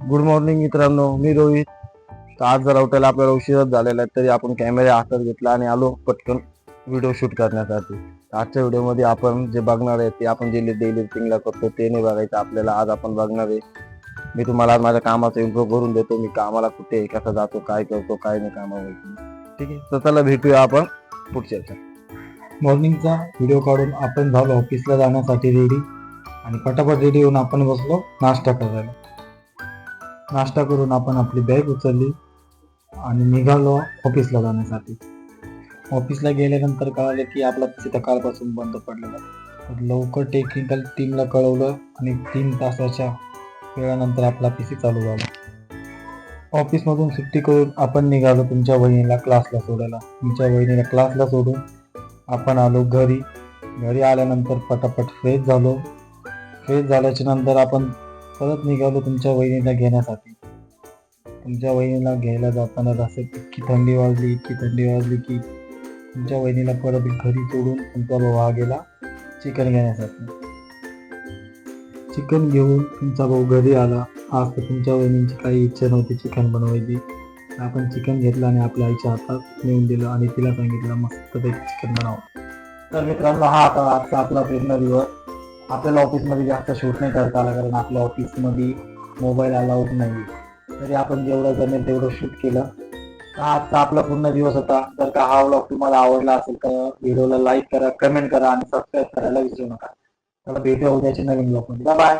Good morning मित्रांनो मी रोहित. तर आज जर उठायला आपल्याला उशीरच झालेला आहे तरी आपण कॅमेरा हातात घेतला आणि आलो पटकन व्हिडिओ शूट करण्यासाठी. आजच्या व्हिडिओमध्ये आपण जे बघणार आहे ते आपण जे डेली रुटीनला करतो ते नाही बघायचं आपल्याला आज आपण बघणार आहे. मी तुम्हाला आज माझ्या कामाचा इम्प्रूव करून देतो मी कामाला कुठे कसा जातो काय करतो काय नाही कामावर. ठीक आहे? तर चला भेटूया आपण पुढच्या मॉर्निंगचा व्हिडिओ काढून आपण झालो ऑफिसला जाण्यासाठी रेडी आणि पटापट रेडी होऊन आपण बसलो नाश्ता करायला. नाश्ता करून आपण आपली बॅग उचलली आणि निघालो ऑफिसला जाण्यासाठी. ऑफिसला गेल्यानंतर कळालं की आपला तिथं कालपासून बंद पडलेला तर लवकर टेक्निकल टीमला कळवलं आणि तीन तासाच्या वेळानंतर आपला पी सी चालू झाला. ऑफिसमधून सुट्टी करून आपण निघालो तुमच्या वहिनीला क्लासला सोडायला. तुमच्या वहिनीला क्लासला सोडून आपण आलो घरी. घरी आल्यानंतर पटापट फ्रेश झालो. फ्रेश झाल्याच्यानंतर आपण परत निघालो तुमच्या वहिनीला घेण्यासाठी. तुमच्या वहिनीला घ्यायला जाताना असं इतकी थंडी वाजली इतकी थंडी वाजली की तुमच्या वहिनीला परत घरी सोडून तुमचा भाऊ हा गेला चिकन घेण्यासाठी. चिकन घेऊन तुमचा भाऊ घरी आला. आज तर तुमच्या वहिनींची काही इच्छा नव्हती चिकन बनवायची. आपण चिकन घेतलं आणि आपल्या आईच्या हातात नेऊन दिलं आणि तिला सांगितलं मस्तपैकी चिकन बनव. तर मित्रांनो हा आता आजचा आपला प्रेरणा दिवस. आपल्याला ऑफिसमध्ये जास्त शूट नाही करता आला कारण आपल्या ऑफिसमध्ये मोबाईल अलाउड नाही. तरी आपण जेवढं जमेल तेवढं शूट केलं. तर आजचा आपला पूर्ण दिवस होता. जर का हा व्लॉग तुम्हाला आवडला असेल तर व्हिडिओला लाईक करा कमेंट करा आणि सबस्क्राईब करायला विसरू नका. तर भेटूया उद्याच्या नवीन ब्लॉगमध्ये बाय